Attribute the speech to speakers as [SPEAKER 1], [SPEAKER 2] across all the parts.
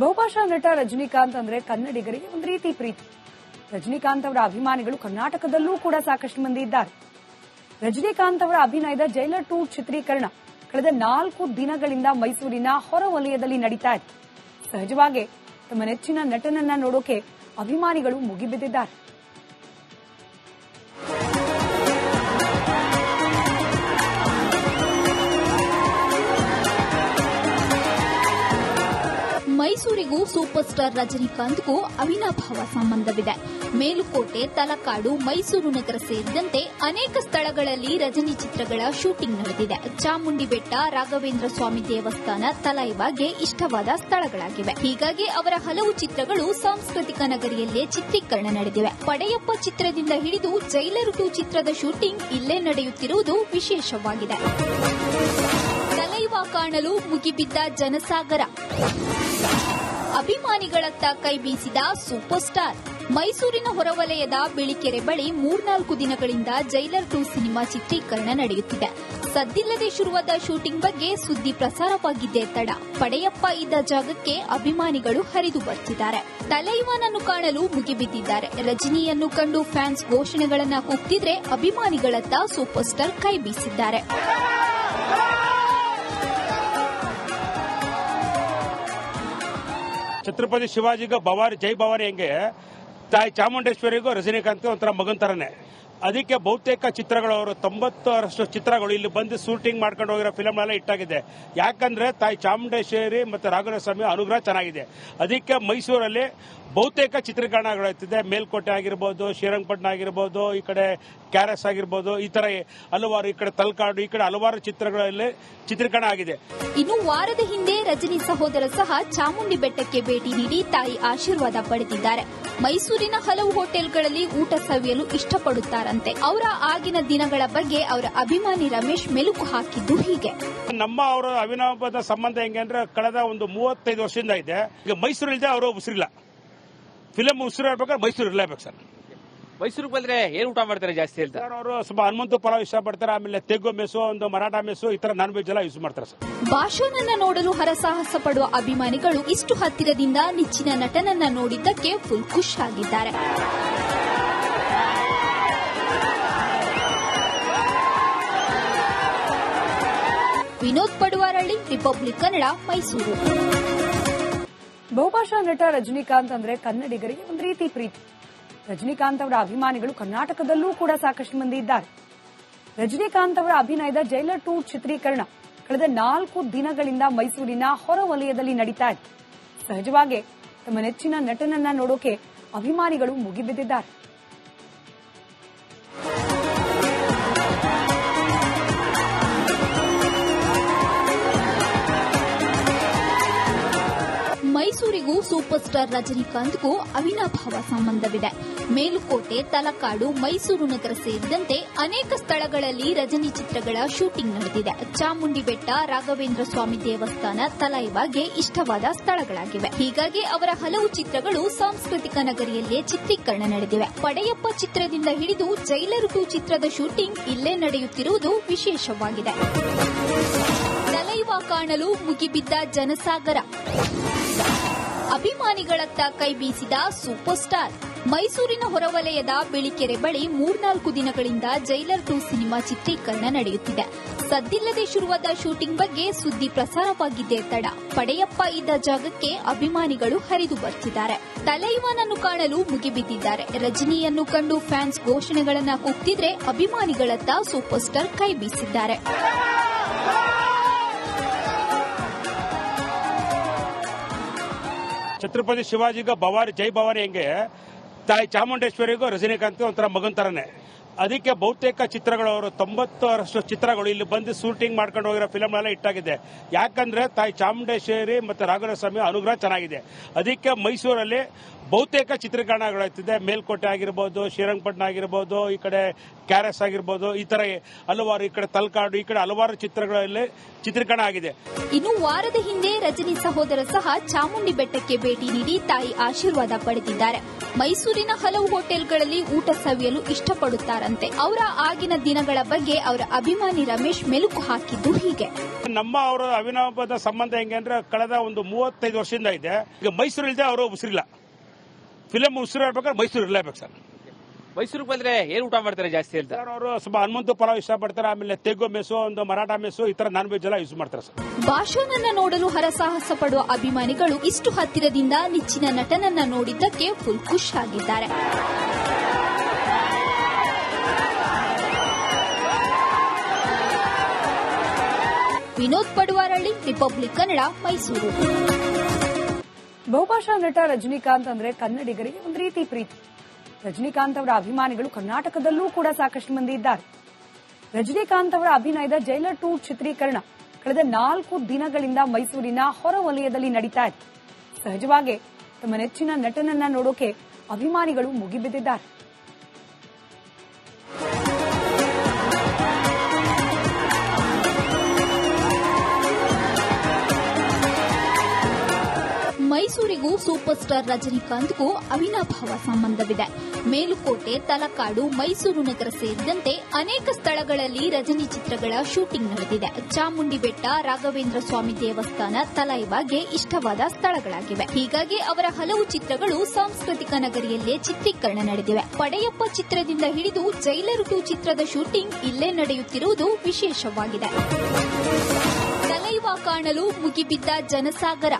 [SPEAKER 1] ಬಹುಭಾಷಾ ನಟ ರಜನಿಕಾಂತ್ ಅಂದ್ರೆ ಕನ್ನಡಿಗರಿಗೆ ಒಂದು ರೀತಿ ಪ್ರೀತಿ. ರಜನಿಕಾಂತ್ ಅವರ ಅಭಿಮಾನಿಗಳು ಕರ್ನಾಟಕದಲ್ಲೂ ಕೂಡ ಸಾಕಷ್ಟು ಮಂದಿ ಇದ್ದಾರೆ. ರಜನಿಕಾಂತ್ ಅವರ ಅಭಿನಯದ ಜೈಲರ್ ಟೂ ಚಿತ್ರೀಕರಣ ಕಳೆದ ನಾಲ್ಕು ದಿನಗಳಿಂದ ಮೈಸೂರಿನ ಹೊರವಲಯದಲ್ಲಿ ನಡೀತಾ ಇದೆ ಸಹಜವಾಗಿ ತಮ್ಮ ನೆಚ್ಚಿನ ನಟನನ್ನ ನೋಡೋಕೆ ಅಭಿಮಾನಿಗಳು ಮುಗಿಬಿದ್ದಿದ್ದಾರೆ.
[SPEAKER 2] ಮೈಸೂರಿಗೂ ಸೂಪರ್ ಸ್ಟಾರ್ ರಜನಿಕಾಂತ್ಗೂ ಅವಿನಾಭಾವ ಸಂಬಂಧವಿದೆ. ಮೇಲುಕೋಟೆ, ತಲಕಾಡು, ಮೈಸೂರು ನಗರ ಸೇರಿದಂತೆ ಅನೇಕ ಸ್ಥಳಗಳಲ್ಲಿ ರಜನಿ ಚಿತ್ರಗಳ ಶೂಟಿಂಗ್ ನಡೆದಿದೆ. ಚಾಮುಂಡಿ ಬೆಟ್ಟ ರಾಘವೇಂದ್ರ ಸ್ವಾಮಿ ದೇವಸ್ಥಾನ ತಲೈವಾಗೆ ಇಷ್ಟವಾದ ಸ್ಥಳಗಳಾಗಿವೆ. ಹೀಗಾಗಿ ಅವರ ಹಲವು ಚಿತ್ರಗಳು ಸಾಂಸ್ಕೃತಿಕ ನಗರಿಯಲ್ಲೇ ಚಿತ್ರೀಕರಣ ನಡೆದಿವೆ. ಪಡೆಯಪ್ಪ ಚಿತ್ರದಿಂದ ಹಿಡಿದು ಜೈಲರ್ ಟು ಚಿತ್ರದ ಶೂಟಿಂಗ್ ಇಲ್ಲೇ ನಡೆಯುತ್ತಿರುವುದು ವಿಶೇಷವಾಗಿದೆ. ಕಾಣಲು ಮುಗಿಬಿದ್ದ ಜನಸಾಗರ. ಅಭಿಮಾನಿಗಳತ್ತ ಕೈ ಬೀಸಿದ ಸೂಪರ್ ಸ್ಟಾರ್ ಮೈಸೂರಿನ ಹೊರವಲಯದ ಬಿಳಿಕೆರೆ ಬಳಿ ಮೂರ್ನಾಲ್ಕು ದಿನಗಳಿಂದ ಜೈಲರ್ ಟು ಸಿನಿಮಾ ಚಿತ್ರೀಕರಣ ನಡೆಯುತ್ತಿದೆ. ಸದ್ದಿಲ್ಲದೆ ಶುರುವಾದ ಶೂಟಿಂಗ್ ಬಗ್ಗೆ ಸುದ್ದಿ ಪ್ರಸಾರವಾಗಿದ್ದೇ ತಡ. ಪಡೆಯಪ್ಪ ಇದ್ದ ಜಾಗಕ್ಕೆ ಅಭಿಮಾನಿಗಳು ಹರಿದು ಬರ್ತಿದ್ದಾರೆ. ತಲೈವಾನನ್ನು ಕಾಣಲು ಮುಗಿಬಿದ್ದಿದ್ದಾರೆ. ರಜನಿಯನ್ನು ಕಂಡು ಫ್ಯಾನ್ಸ್ ಘೋಷಣೆಗಳನ್ನು ಕೂಗ್ತಿದ್ರೆ ಅಭಿಮಾನಿಗಳತ್ತ ಸೂಪರ್ ಸ್ಟಾರ್ ಕೈ ಬೀಸಿದ್ದಾರೆ.
[SPEAKER 3] ಛತ್ರಪತಿ ಶಿವಾಜಿಗೂ ಬವಾರಿ ಜೈ ಭವಾರಿ ಹೆಂಗೆ? ತಾಯಿ ಚಾಮುಂಡೇಶ್ವರಿಗೂ ರಜನಿಕಾಂತ್ ಒಂಥರ ಮಗನ್ ಥರನೇ ಅದಕ್ಕೆ ಬಹುತೇಕ ಚಿತ್ರಗಳು ಅವರು ತೊಂಬತ್ತರಷ್ಟು ಚಿತ್ರಗಳು ಇಲ್ಲಿ ಬಂದು ಶೂಟಿಂಗ್ ಮಾಡ್ಕೊಂಡು ಹೋಗಿರೋ ಫಿಲಮ್ ಎಲ್ಲ ಇಟ್ಟಾಗಿದೆ ಯಾಕಂದ್ರೆ ತಾಯಿ ಚಾಮುಂಡೇಶ್ವರಿ ಮತ್ತು ರಾಘವೇಂದ್ರ ಸ್ವಾಮಿ ಅನುಗ್ರಹ ಚೆನ್ನಾಗಿದೆ. ಅದಕ್ಕೆ ಮೈಸೂರಲ್ಲಿ ಬಹುತೇಕ ಚಿತ್ರೀಕರಣಗಳಾಗ್ತಿದೆ ಮೇಲ್ಕೋಟೆ ಆಗಿರ್ಬೋದು ಶ್ರೀರಂಗಪಟ್ಟಣ ಆಗಿರ್ಬೋದು ಈ ಕಡೆ ಕ್ಯಾರಸ್ ಆಗಿರ್ಬೋದು ಈ ತರ ಹಲವಾರು ಈ ಕಡೆ ತಲಕಾಡು ಈ ಕಡೆ ಹಲವಾರು ಚಿತ್ರಗಳಲ್ಲಿ ಚಿತ್ರೀಕರಣ ಆಗಿದೆ.
[SPEAKER 2] ಇನ್ನು ವಾರದ ಹಿಂದೆ ರಜನಿ ಸಹೋದರ ಸಹ ಚಾಮುಂಡಿ ಬೆಟ್ಟಕ್ಕೆ ಭೇಟಿ ನೀಡಿ ತಾಯಿ ಆಶೀರ್ವಾದ ಪಡೆದಿದ್ದಾರೆ. ಮೈಸೂರಿನ ಹಲವು ಹೋಟೆಲ್ಗಳಲ್ಲಿ ಊಟ ಸವಿಯಲು ಇಷ್ಟಪಡುತ್ತಾರಂತೆ. ಅವರ ಆಗಿನ ದಿನಗಳ ಬಗ್ಗೆ ಅವರ ಅಭಿಮಾನಿ ರಮೇಶ್ ಮೆಲುಕು ಹಾಕಿದ್ದು ಹೀಗೆ.
[SPEAKER 3] ನಮ್ಮ ಅವರ ಅವಿನಾಭದ ಸಂಬಂಧ ಹೆಂಗೆ ಅಂದ್ರೆ ಕಳೆದ ಒಂದು ಮೂವತ್ತೈದು ವರ್ಷದಿಂದ ಇದೆ. ಈಗ ಮೈಸೂರಿಲ್ಲದೆ ಅವರು ಉಸಿರಿಲ್ಲ. ಫಿಲಮ್ ಉಸಿರು ಹೇಳ್ಬೇಕಾದ್ರೆ ಮೈಸೂರು ಇರಲೇಬೇಕು ಸರ್.
[SPEAKER 4] ಮೈಸೂರಿಗೆ ಬಂದ್ರೆ ಏನ್ ಊಟ ಮಾಡ್ತಾರೆ ಜಾಸ್ತಿ ಹೇಳ್ತಾರೆ
[SPEAKER 3] ಸರ್ ಅವರು ಸ್ವಲ್ಪ ಹನುಮಂತು ಪಲಾವ್ ಇಷ್ಟಪಡ್ತಾರೆ ಆಮೇಲೆ ತೆಗ್ಗು ಮೆಸು ಒಂದು ಮರಾಠ ಮೆಸು ಈ ತರ ನಾನ್ ವೆಜ್ ಎಲ್ಲ ಯೂಸ್ ಮಾಡ್ತಾರೆ ಸರ್.
[SPEAKER 2] ಭಾಷಣನ್ನ ನೋಡಲು ಹರಸಾಹಸ ಪಡುವ ಅಭಿಮಾನಿಗಳು ಇಷ್ಟು ಹತ್ತಿರದಿಂದ ನೆಚ್ಚಿನ ನಟನನ್ನ ನೋಡಿದ್ದಕ್ಕೆ ಫುಲ್ ಖುಷ್ ಆಗಿದ್ದಾರೆ ವಿನೋದ್ ಪಡುವಾರಳ್ಳಿ ರಿಪಬ್ಲಿಕ್ ಕನ್ನಡ ಮೈಸೂರು
[SPEAKER 1] ಬಹುಭಾಷಾ ನಟ ರಜನಿಕಾಂತ್ ಅಂದ್ರೆ ಕನ್ನಡಿಗರಿಗೆ ಒಂದು ರೀತಿ ಪ್ರೀತಿ. ರಜನಿಕಾಂತ್ ಅವರ ಅಭಿಮಾನಿಗಳು ಕರ್ನಾಟಕದಲ್ಲೂ ಕೂಡ ಸಾಕಷ್ಟು ಮಂದಿ ಇದ್ದಾರೆ. ರಜನಿಕಾಂತ್ ಅವರ ಅಭಿನಯದ ಜೈಲರ್ ಟೂ ಚಿತ್ರೀಕರಣ ಕಳೆದ ನಾಲ್ಕು ದಿನಗಳಿಂದ ಮೈಸೂರಿನ ಹೊರವಲಯದಲ್ಲಿ ನಡೀತಾ ಇದೆ. ಸಹಜವಾಗಿ ತಮ್ಮ ನೆಚ್ಚಿನ ನಟನನ್ನ ನೋಡೋಕೆ ಅಭಿಮಾನಿಗಳು ಮುಗಿಬಿದ್ದಿದ್ದಾರೆ.
[SPEAKER 2] ಮೈಸೂರಿಗೂ ಸೂಪರ್ ಸ್ಟಾರ್ ರಜನಿಕಾಂತ್ಗೂ ಅವಿನಾಭಾವ ಸಂಬಂಧವಿದೆ. ಮೇಲುಕೋಟೆ, ತಲಕಾಡು, ಮೈಸೂರು ನಗರ ಸೇರಿದಂತೆ ಅನೇಕ ಸ್ಥಳಗಳಲ್ಲಿ ರಜನಿ ಚಿತ್ರಗಳ ಶೂಟಿಂಗ್ ನಡೆದಿದೆ. ಚಾಮುಂಡಿ ಬೆಟ್ಟ ರಾಘವೇಂದ್ರ ಸ್ವಾಮಿ ದೇವಸ್ಥಾನ ತಲೈವಾಗೆ ಇಷ್ಟವಾದ ಸ್ಥಳಗಳಾಗಿವೆ. ಹೀಗಾಗಿ ಅವರ ಹಲವು ಚಿತ್ರಗಳು ಸಾಂಸ್ಕೃತಿಕ ನಗರಿಯಲ್ಲೇ ಚಿತ್ರೀಕರಣ ನಡೆದಿವೆ. ಪಡೆಯಪ್ಪ ಚಿತ್ರದಿಂದ ಹಿಡಿದು ಜೈಲರ್ ಟು ಚಿತ್ರದ ಶೂಟಿಂಗ್ ಇಲ್ಲೇ ನಡೆಯುತ್ತಿರುವುದು ವಿಶೇಷವಾಗಿದೆ. ತಲೈವಾ ಕಾಣಲು ಮುಗಿಬಿದ್ದ ಜನಸಾಗರ. ಅಭಿಮಾನಿಗಳತ್ತ ಕೈ ಬೀಸಿದ ಸೂಪರ್ ಸ್ಟಾರ್ ಮೈಸೂರಿನ ಹೊರವಲಯದ ಬಿಳಿಕೆರೆ ಬಳಿ ಮೂರ್ನಾಲ್ಕು ದಿನಗಳಿಂದ ಜೈಲರ್ ಟು ಸಿನಿಮಾ ಚಿತ್ರೀಕರಣ ನಡೆಯುತ್ತಿದೆ. ಸದ್ದಿಲ್ಲದೆ ಶುರುವಾದ ಶೂಟಿಂಗ್ ಬಗ್ಗೆ ಸುದ್ದಿ ಪ್ರಸಾರವಾಗಿದ್ದೇ ತಡ. ಪಡೆಯಪ್ಪ ಇದ್ದ ಜಾಗಕ್ಕೆ ಅಭಿಮಾನಿಗಳು ಹರಿದು ಬರ್ತಿದ್ದಾರೆ. ತಲೈವಾನನ್ನು ಕಾಣಲು ಮುಗಿಬಿದ್ದಿದ್ದಾರೆ. ರಜನಿಯನ್ನು ಕಂಡು ಫ್ಯಾನ್ಸ್ ಘೋಷಣೆಗಳನ್ನು ಕೂಗ್ತಿದ್ರೆ ಅಭಿಮಾನಿಗಳತ್ತ ಸೂಪರ್ ಸ್ಟಾರ್ ಕೈ ಬೀಸಿದ್ದಾರೆ.
[SPEAKER 3] ಛತ್ರಪತಿ ಶಿವಾಜಿಗೂ ಭವಾರಿ ಜೈ ಭವಾರಿ ಹೆಂಗೆ? ತಾಯಿ ಚಾಮುಂಡೇಶ್ವರಿಗೂ ರಜನಿಕಾಂತ್ ಒಂಥರ ಮಗನ್ ತರನೇ. ಅದಕ್ಕೆ ಬಹುತೇಕ ಚಿತ್ರಗಳು ಅವರು ತೊಂಬತ್ತರಷ್ಟು ಚಿತ್ರಗಳು ಇಲ್ಲಿ ಬಂದು ಶೂಟಿಂಗ್ ಮಾಡ್ಕೊಂಡು ಹೋಗಿರೋ ಫಿಲಮ್ ಎಲ್ಲ ಇಟ್ಟಾಗಿದೆ ಯಾಕಂದ್ರೆ ತಾಯಿ ಚಾಮುಂಡೇಶ್ವರಿ ಮತ್ತೆ ರಾಘವೇಂದ್ರ ಸ್ವಾಮಿ ಅನುಗ್ರಹ ಚೆನ್ನಾಗಿದೆ. ಅದಕ್ಕೆ ಮೈಸೂರಲ್ಲಿ ಬಹುತೇಕ ಚಿತ್ರೀಕರಣಗಳಾಗ್ತಿದೆ ಮೇಲ್ಕೋಟೆ ಆಗಿರ್ಬೋದು ಶ್ರೀರಂಗಪಟ್ಟಣ ಆಗಿರ್ಬೋದು ಈ ಕಡೆ ಕ್ಯಾರೆಸ್ ಆಗಿರ್ಬೋದು ಈ ತರ ಹಲವಾರು ಈ ಕಡೆ ತಲಕಾಡು ಈ ಕಡೆ ಹಲವಾರು ಚಿತ್ರಗಳಲ್ಲಿ ಚಿತ್ರೀಕರಣ ಆಗಿದೆ.
[SPEAKER 2] ಇನ್ನು ವಾರದ ಹಿಂದೆ ರಜನಿ ಸಹೋದರ ಸಹ ಚಾಮುಂಡಿ ಬೆಟ್ಟಕ್ಕೆ ಭೇಟಿ ನೀಡಿ ತಾಯಿ ಆಶೀರ್ವಾದ ಪಡೆದಿದ್ದಾರೆ. ಮೈಸೂರಿನ ಹಲವು ಹೋಟೆಲ್ಗಳಲ್ಲಿ ಊಟ ಸವಿಯಲು ಇಷ್ಟಪಡುತ್ತಾರಂತೆ. ಅವರ ಆಗಿನ ದಿನಗಳ ಬಗ್ಗೆ ಅವರ ಅಭಿಮಾನಿ ರಮೇಶ್ ಮೆಲುಕು ಹಾಕಿದ್ದು ಹೀಗೆ.
[SPEAKER 3] ನಮ್ಮ ಅವರ ಅವಿನಾಭದ ಸಂಬಂಧ ಹೆಂಗೆ ಅಂದ್ರೆ ಕಳೆದ ಒಂದು ಮೂವತ್ತೈದು ವರ್ಷದಿಂದ ಇದೆ. ಈಗ ಮೈಸೂರಲ್ಲಿ ಅವರು ಉಸಿರಿಲ್ಲ. ಫಿಲಮ್ ಉಸಿರು ಇರ್ಬೇಕಾದ್ರೆ ಮೈಸೂರು ಇರಲೇಬೇಕು ಸರ್.
[SPEAKER 4] ಮೈಸೂರಿಗೆ ಬಂದ್ರೆ ಏನ್ ಊಟ ಮಾಡ್ತಾರೆ ಜಾಸ್ತಿ ಅಂತ?
[SPEAKER 3] ಸರ್ ಅವರು ಸ್ವಲ್ಪ ಹನುಮಂತ ಪಲಾವ್ ಇಷ್ಟಪಡ್ತಾರೆ ಆಮೇಲೆ ತೆಗ್ಗು ಮೆಸೋ ಒಂದು ಮರಾಠ ಮೆಸು ಈ ತರ ನಾನ್ ವೆಜ್ ಎಲ್ಲ ಯೂಸ್ ಮಾಡ್ತಾರೆ ಸರ್.
[SPEAKER 2] ಭಾಷಣನ್ನ ನೋಡಲು ಹರಸಾಹಸ ಪಡುವ ಅಭಿಮಾನಿಗಳು ಇಷ್ಟು ಹತ್ತಿರದಿಂದ ನೆಚ್ಚಿನ ನಟನನ್ನ ನೋಡಿದ್ದಕ್ಕೆ ಫುಲ್ ಖುಷ್ ಆಗಿದ್ದಾರೆ. ವಿನೋದ್ ಪಡುವಾರಳ್ಳಿ ರಿಪಬ್ಲಿಕ್ ಕನ್ನಡ ಮೈಸೂರು
[SPEAKER 1] ಬಹುಭಾಷಾ ನಟ ರಜನಿಕಾಂತ್ ಅಂದ್ರೆ ಕನ್ನಡಿಗರಿಗೆ ಒಂದು ರೀತಿ ಪ್ರೀತಿ. ರಜನಿಕಾಂತ್ ಅವರ ಅಭಿಮಾನಿಗಳು ಕರ್ನಾಟಕದಲ್ಲೂ ಕೂಡ ಸಾಕಷ್ಟು ಮಂದಿ ಇದ್ದಾರೆ. ರಜನಿಕಾಂತ್ ಅವರ ಅಭಿನಯದ ಜೈಲರ್ ಟೂ ಚಿತ್ರೀಕರಣ ಕಳೆದ ನಾಲ್ಕು ದಿನಗಳಿಂದ ಮೈಸೂರಿನ ಹೊರವಲಯದಲ್ಲಿ ನಡೀತಾ ಇದೆ ಸಹಜವಾಗಿ ತಮ್ಮ ನೆಚ್ಚಿನ ನಟನನ್ನ ನೋಡೋಕೆ ಅಭಿಮಾನಿಗಳು ಮುಗಿಬಿದ್ದಿದ್ದಾರೆ.
[SPEAKER 2] ಸೂಪರ್ ಸ್ಟಾರ್ ರಜನಿಕಾಂತ್ಗೂ ಅವಿನಾಭಾವ ಸಂಬಂಧವಿದೆ. ಮೇಲುಕೋಟೆ, ತಲಕಾಡು, ಮೈಸೂರು ನಗರ ಸೇರಿದಂತೆ ಅನೇಕ ಸ್ಥಳಗಳಲ್ಲಿ ರಜನಿ ಚಿತ್ರಗಳ ಶೂಟಿಂಗ್ ನಡೆದಿದೆ. ಚಾಮುಂಡಿ ಬೆಟ್ಟ ರಾಘವೇಂದ್ರ ಸ್ವಾಮಿ ದೇವಸ್ಥಾನ ತಲೈವಾಗೆ ಇಷ್ಟವಾದ ಸ್ಥಳಗಳಾಗಿವೆ. ಹೀಗಾಗಿ ಅವರ ಹಲವು ಚಿತ್ರಗಳು ಸಾಂಸ್ಕೃತಿಕ ನಗರಿಯಲ್ಲೇ ಚಿತ್ರೀಕರಣ ನಡೆದಿವೆ. ಪಡೆಯಪ್ಪ ಚಿತ್ರದಿಂದ ಹಿಡಿದು ಜೈಲರ್ ಟು ಚಿತ್ರದ ಶೂಟಿಂಗ್ ಇಲ್ಲೇ ನಡೆಯುತ್ತಿರುವುದು ವಿಶೇಷವಾಗಿದೆ. ಕಾಣಲು ಮುಗಿಬಿದ್ದ ಜನಸಾಗರ.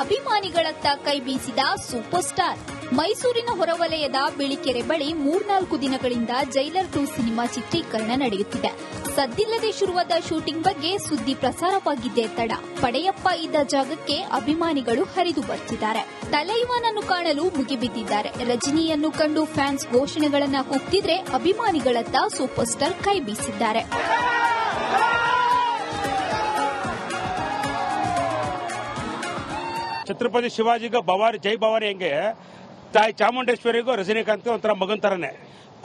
[SPEAKER 2] ಅಭಿಮಾನಿಗಳತ್ತ ಕೈ ಬೀಸಿದ ಸೂಪರ್ ಸ್ಟಾರ್ ಮೈಸೂರಿನ ಹೊರವಲಯದ ಬಿಳಿಕೆರೆ ಬಳಿ ಮೂರ್ನಾಲ್ಕು ದಿನಗಳಿಂದ ಜೈಲರ್ ಟು ಸಿನಿಮಾ ಚಿತ್ರೀಕರಣ ನಡೆಯುತ್ತಿದೆ. ಸದ್ದಿಲ್ಲದೆ ಶುರುವಾದ ಶೂಟಿಂಗ್ ಬಗ್ಗೆ ಸುದ್ದಿ ಪ್ರಸಾರವಾಗಿದ್ದೇ ತಡ. ಪಡೆಯಪ್ಪ ಇದ್ದ ಜಾಗಕ್ಕೆ ಅಭಿಮಾನಿಗಳು ಹರಿದು ಬರ್ತಿದ್ದಾರೆ. ತಲೈವಾನನ್ನು ಕಾಣಲು ಮುಗಿಬಿದ್ದಿದ್ದಾರೆ. ರಜನಿಯನ್ನು ಕಂಡು ಫ್ಯಾನ್ಸ್ ಘೋಷಣೆಗಳನ್ನ ಕೂಗ್ತಿದ್ರೆ ಅಭಿಮಾನಿಗಳತ್ತ ಸೂಪರ್ ಸ್ಟಾರ್ ಕೈ ಬೀಸಿದ್ದಾರೆ.
[SPEAKER 3] ಛತ್ರಪತಿ ಶಿವಾಜಿಗೂ ಭವಾರಿ ಜೈ ಭವಾರಿ ಹೆಂಗೆ? ತಾಯಿ ಚಾಮುಂಡೇಶ್ವರಿಗೂ ರಜನಿಕಾಂತ್ ಒಂಥರ ಮಗನ್ ತರನೇ.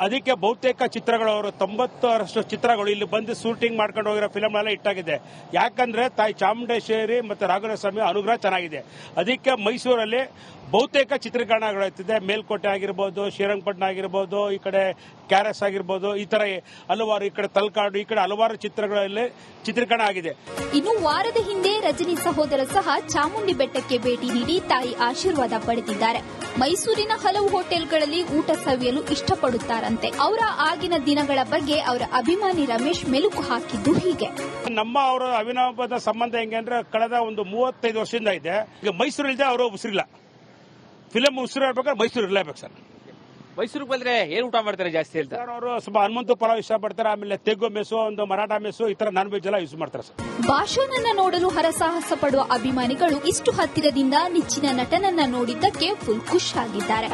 [SPEAKER 3] ಅದಕ್ಕೆ ಬಹುತೇಕ ಚಿತ್ರಗಳು ಅವರು ತೊಂಬತ್ತರಷ್ಟು ಚಿತ್ರಗಳು ಇಲ್ಲಿ ಬಂದು ಶೂಟಿಂಗ್ ಮಾಡ್ಕೊಂಡು ಹೋಗಿರೋ ಫಿಲಮ್ ಎಲ್ಲ ಇಟ್ಟಾಗಿದೆ ಯಾಕಂದ್ರೆ ತಾಯಿ ಚಾಮುಂಡೇಶ್ವರಿ ಮತ್ತು ರಾಘವೇಂದ್ರ ಸ್ವಾಮಿ ಅನುಗ್ರಹ ಚೆನ್ನಾಗಿದೆ. ಅದಕ್ಕೆ ಮೈಸೂರಲ್ಲಿ ಬಹುತೇಕ ಚಿತ್ರೀಕರಣಗಳಾಗ್ತಿದೆ ಮೇಲ್ಕೋಟೆ ಆಗಿರ್ಬೋದು ಶ್ರೀರಂಗಪಟ್ಟಣ ಆಗಿರ್ಬೋದು ಈ ಕಡೆ ಕ್ಯಾರಸ್ ಆಗಿರ್ಬೋದು ಈ ತರ ಹಲವಾರು ಈ ಕಡೆ ತಲಕಾಡು ಈ ಕಡೆ ಹಲವಾರು ಚಿತ್ರಗಳಲ್ಲಿ ಚಿತ್ರೀಕರಣ ಆಗಿದೆ.
[SPEAKER 2] ಇನ್ನು ವಾರದ ಹಿಂದೆ ರಜನಿ ಸಹೋದರ ಸಹ ಚಾಮುಂಡಿ ಬೆಟ್ಟಕ್ಕೆ ಭೇಟಿ ನೀಡಿ ತಾಯಿ ಆಶೀರ್ವಾದ ಪಡೆದಿದ್ದಾರೆ. ಮೈಸೂರಿನ ಹಲವು ಹೋಟೆಲ್ಗಳಲ್ಲಿ ಊಟ ಸವಿಯಲು ಇಷ್ಟಪಡುತ್ತಾರಂತೆ. ಅವರ ಆಗಿನ ದಿನಗಳ ಬಗ್ಗೆ ಅವರ ಅಭಿಮಾನಿ ರಮೇಶ್ ಮೆಲುಕು ಹಾಕಿದ್ದು ಹೀಗೆ.
[SPEAKER 3] ನಮ್ಮ ಅವರ ಅವಿನಾಭದ ಸಂಬಂಧ ಹೆಂಗೆ ಅಂದ್ರೆ ಕಳೆದ ಒಂದು ಮೂವತ್ತೈದು ವರ್ಷದಿಂದ ಇದೆ. ಈಗ ಮೈಸೂರು ಇಲ್ಲದೆ ಅವರು ಉಸಿರಿಲ್ಲ. ಫಿಲಮ್ ಉಸಿರು ಇರ್ಬೇಕಾದ್ರೆ ಮೈಸೂರು ಇರಲೇಬೇಕು ಸರ್.
[SPEAKER 4] ಮೈಸೂರಿಗೆ ಬಂದ್ರೆ ಏನ್ ಊಟ ಮಾಡ್ತಾರೆ ಜಾಸ್ತಿ ಅಂತ
[SPEAKER 3] ಸರ್ ಅವರು ಸ್ವಲ್ಪ ಹನುಮಂತು ಪಲಾವ್ ಇಷ್ಟಪಡ್ತಾರೆ ಆಮೇಲೆ ತೆಗ್ಗು ಮೆಸು ಒಂದು ಮರಾಠ ಮೆಸು ಈ ತರ ನಾನ್ ವೆಜ್ ಎಲ್ಲ ಯೂಸ್ ಮಾಡ್ತಾರೆ ಸರ್.
[SPEAKER 2] ಭಾಷಣನ್ನ ನೋಡಲು ಹರಸಾಹಸ ಪಡುವ ಅಭಿಮಾನಿಗಳು ಇಷ್ಟು ಹತ್ತಿರದಿಂದ ನೆಚ್ಚಿನ ನಟನನ್ನ ನೋಡಿದ್ದಕ್ಕೆ ಫುಲ್ ಖುಷ್ ಆಗಿದ್ದಾರೆ